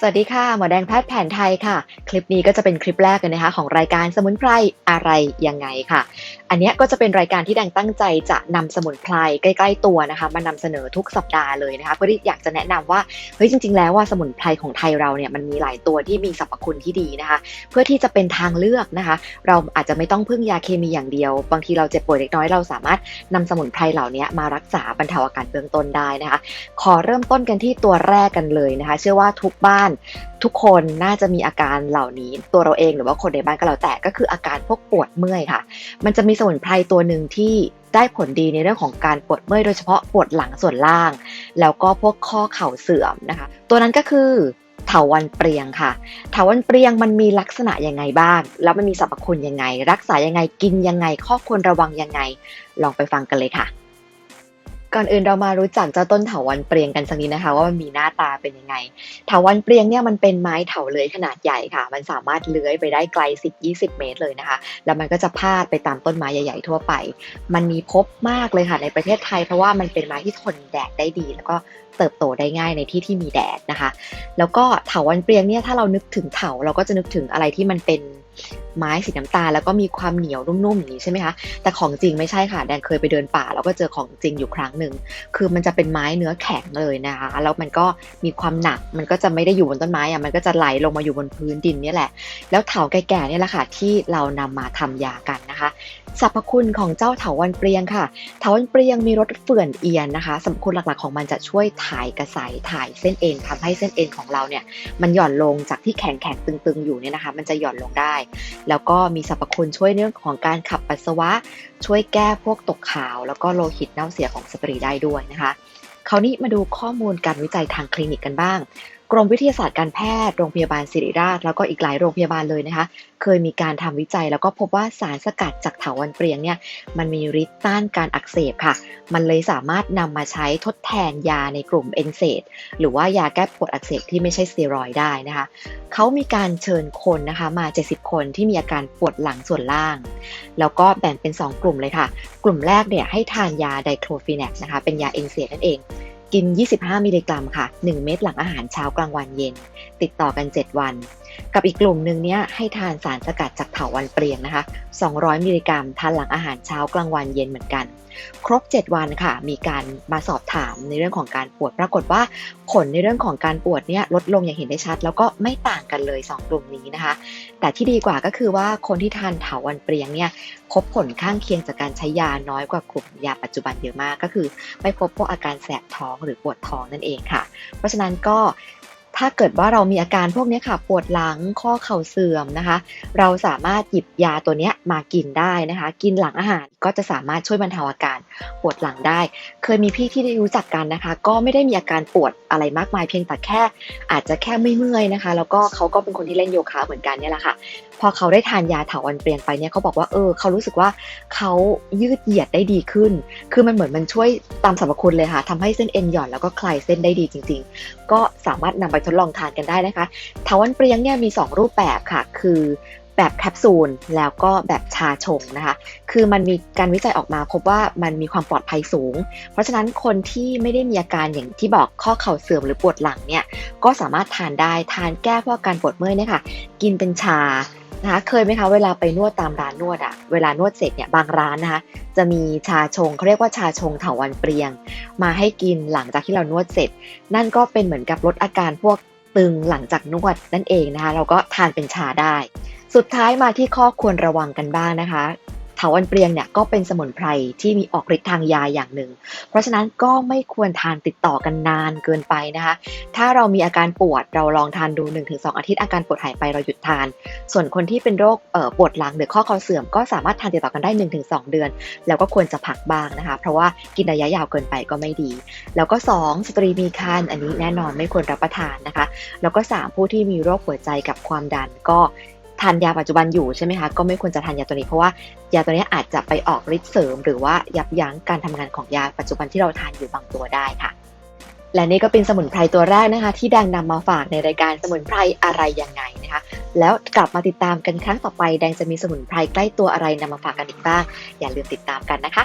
สวัสดีค่ะ หมอแดงแพทย์แผนไทยค่ะ คลิปนี้ก็จะเป็นคลิปแรกเลยนะคะ ของรายการสมุนไพรอะไรยังไงค่ะ อันนี้ก็จะเป็นรายการที่แดงตั้งใจจะนำสมุนไพรใกล้ๆตัวนะคะ มานำเสนอทุกสัปดาห์เลยนะคะเพื่อที่อยากจะแนะนำว่าเฮ้ยจริง ๆ แล้วว่าสมุนไพรของไทยเราเนี่ยมันมีหลายตัวที่มีสรรพคุณที่ดีนะคะ เพื่อที่จะเป็นทางเลือกนะคะ เราอาจจะไม่ต้องพึ่งยาเคมีอย่างเดียว บางทีเราเจ็บป่วยเล็กน้อยเราสามารถนำสมุนไพรเหล่านี้มารักษาบรรเทาอาการเบื้องต้นได้นะคะ ขอเริ่มต้นกันที่ตัวแรกกันเลยนะคะ เชื่อว่าทุกบ้านทุกคนน่าจะมีอาการเหล่านี้ตัวเราเองหรือว่าคนในบ้านก็แล้วแต่ก็คืออาการพวกปวดเมื่อยค่ะ มันจะมีสมุนไพรตัวหนึ่งที่ได้ผลดีในเรื่องของการปวดเมื่อยโดยเฉพาะปวดหลังส่วนล่าง แล้วก็พวกข้อเข่าเสื่อมนะคะ ตัวนั้นก็คือเถาวันเปรียงค่ะเถาวันเปรียงมันมีลักษณะยังไงบ้าง แล้วมันมีสรรพคุณยังไง รักษายังไงกินยังไง ข้อควรระวังยังไง ลองไปฟังกันเลยค่ะ ก่อนอื่นเรามารู้จักเจ้าต้นเถาวันเปรียงกันสักนิดนะคะ ว่ามันมีหน้าตาเป็นยังไง เถาวันเปรียงเนี่ยมันเป็นไม้เถาเลื้อยขนาดใหญ่ค่ะ มันสามารถเลื้อยไปได้ไกล 10-20 เมตรเลยนะคะ แล้วมันก็จะพาดไปตามต้นไม้ใหญ่ๆทั่วไป มันมีพบมากเลยค่ะในประเทศไทยเพราะว่ามันเป็นไม้ที่ทนแดดได้ดี แล้วก็เติบโตได้ง่ายในที่ที่มีแดดนะคะ แล้วก็เถาวันเปรียงเนี่ยถ้าเรานึกถึงเถาเราก็จะนึกถึงอะไรที่มันเป็น ไม้สีน้ำตาลแล้วก็มีความเหนียวนุ่มๆอย่างนี้ใช่ไหมคะแต่ของจริงไม่ใช่ค่ะแดนเคยไปเดินป่า แล้วก็เจอของจริงอยู่ครั้งหนึ่งคือมันจะเป็นไม้เนื้อแข็งเลยนะคะแล้วมันก็มีความหนักมันก็จะไม่ได้อยู่บนต้นไม้อะมันก็จะไหลลงมาอยู่บนพื้นดินนี่แหละ แล้วเถาแก่ๆเนี่ยแหละค่ะที่เรานำมาทำยากันนะคะ สรรพคุณของเจ้าเถาวันเปรียงค่ะ เถาวันเปรียงมีรสเฟื่อนเอียนนะคะสรรพคุณหลักๆของมันจะช่วยถ่ายกระสายถ่ายเส้นเอ็นทำให้เส้นเอ็นของเราเนี่ยมันหย่อนลงจากที่แข็งแข็งๆตึงๆอยู่เนี่ยนะคะ มันจะหย่อนลงได้ แล้วก็มีสรรพคุณช่วยเรื่องของการขับปัสสาวะ ช่วยแก้พวกตกขาว แล้วก็โลหิตเน่าเสียของสตรีได้ด้วยนะคะคราวนี้มาดูข้อมูลการวิจัยทางคลินิกกันบ้าง กรมวิทยาศาสตร์การแพทย์โรงพยาบาลศิริราช แล้วก็อีกหลายโรงพยาบาลเลยนะคะ เคยมีการทำวิจัย แล้วก็พบว่าสารสกัดจากเถาวันเปรียงเนี่ยมันมีฤทธิ์ต้านการอักเสบค่ะ มันเลยสามารถนำมาใช้ทดแทนยาในกลุ่มเอนเซดหรือว่ายาแก้ปวดอักเสบที่ไม่ใช่สเตียรอยได้นะคะเขามีการเชิญคนนะคะมา 70 คนที่มีอาการปวดหลังส่วนล่าง แล้วก็แบ่งเป็น 2 กลุ่มเลยค่ะ กลุ่มแรกเนี่ยให้ทานยาไดโครฟีแนกนะคะเป็นยาเอนเซดนั่นเอง กิน 25 มิลลิกรัมค่ะ 1 เม็ดหลังอาหารเช้ากลางวันเย็น ติดต่อกัน 7 วัน กับอีกกลุ่มหนึ่งเนี่ยให้ทานสารสกัดจากเถาวันเปรียงนะคะ 200 มิลลิกรัมทานหลังอาหารเช้ากลางวันเย็นเหมือนกัน ครบ 7 วันค่ะ มีการมาสอบถามในเรื่องของการปวด ปรากฏว่าผลในเรื่องของการปวดเนี่ยลดลงอย่างเห็นได้ชัด แล้วก็ไม่ต่างกันเลย 2 กลุ่มนี้นะคะ แต่ที่ดีกว่าก็คือว่าคนที่ทานเถาวันเปรียงเนี่ยพบผลข้างเคียงจากการใช้ยาน้อยกว่ากลุ่มยาปัจจุบันเยอะมาก ก็คือ ไม่พบพวกอาการแสบท้องหรือปวดท้องนั่นเองค่ะ เพราะฉะนั้นก็ถ้าเกิดว่าเรามีอาการพวกนี้ค่ะ ปวดหลังข้อเข่าเสื่อมนะคะ เราสามารถหยิบยาตัวเนี้ย มากินได้นะคะ กินหลังอาหารก็จะสามารถช่วยบรรเทาอาการปวดหลังได้ เคยมีพี่ที่ได้รู้จักกันนะคะ ก็ไม่ได้มีอาการปวดอะไรมากมายเพียงแต่แค่ อาจจะแค่ไม่เมื่อยนะคะ แล้วก็เขาก็เป็นคนที่เล่นโยคะเหมือนกันเนี่ยแหละค่ะพอเขาได้ทานยาถาวันเปลี่ยนไปเนี่ยเขาบอกว่าเออเขารู้สึกว่าเขายืดเหยียดได้ดีขึ้น คือมันเหมือนมันช่วยตามสรรพคุณเลยค่ะทำให้เส้นเอ็นหย่อนแล้วก็คลายเส้นได้ดีจริง ๆ ก็สามารถนำไปทดลองทานกันได้นะคะถาวันเปรียงเนี่ยมี 2 รูปแบบค่ะ คือ แบบแคปซูลแล้วก็แบบชาชงนะคะ คือมันมีการวิจัยออกมาพบว่ามันมีความปลอดภัยสูง เพราะฉะนั้นคนที่ไม่ได้มีอาการอย่างที่บอกข้อเข่าเสื่อมหรือปวดหลังเนี่ย ก็สามารถทานได้ทานแก้พวกการปวดเมื่อยเนี่ยค่ะ กินเป็นชานะคะเคยไหมคะเวลาไปนวดตามร้านนวดอะเวลานวดเสร็จเนี่ยบางร้านนะคะจะมีชาชงเขาเรียกว่าชาชงเถาวันเปรียง มาให้กินหลังจากที่เรานวดเสร็จ นั่นก็เป็นเหมือนกับลดอาการพวกตึงหลังจากนวดนั่นเองนะคะ เราก็ทานเป็นชาได้ สุดท้ายมาที่ข้อควรระวังกันบ้างนะคะเถาวันเปรียงเนี่ยก็เป็นสมุนไพรที่มีออกฤทธิ์ทางยาอย่างหนึ่ง เพราะฉะนั้นก็ไม่ควรทานติดต่อกันนานเกินไปนะคะ ถ้าเรามีอาการปวดเราลองทานดู 1-2 อาทิตย์อาการปวดหายไปเราหยุดทาน ส่วนคนที่เป็นโรคปวดหลังหรือข้อเข่าเสื่อมก็สามารถทานติดต่อกันได้ 1-2 เดือน แล้วก็ควรจะพักบ้างนะคะ เพราะว่ากินระยะยาวเกินไปก็ไม่ดี แล้วก็ 2 สตรีมีครรภ์อันนี้แน่นอนไม่ควรรับประทานนะคะ แล้วก็ 3 ผู้ที่มีโรคหัวใจกับความดันก็ ทานยาปัจจุบันอยู่ใช่ไหมคะก็ไม่ควรจะทานยาตัวนี้เพราะว่ายาตัวนี้อาจจะไปออกฤทธิ์เสริม หรือว่ายับยั้งการทำงานของยาปัจจุบันที่เราทานอยู่บางตัวได้ค่ะ และนี่ก็เป็นสมุนไพรตัวแรกนะคะ ที่แดงนำมาฝากในรายการสมุนไพรอะไรยังไงนะคะ แล้วกลับมาติดตามกันครั้งต่อไปแดงจะมีสมุนไพรใกล้ตัวอะไรนำมาฝากกันอีกบ้างอย่าลืมติดตามกันนะคะ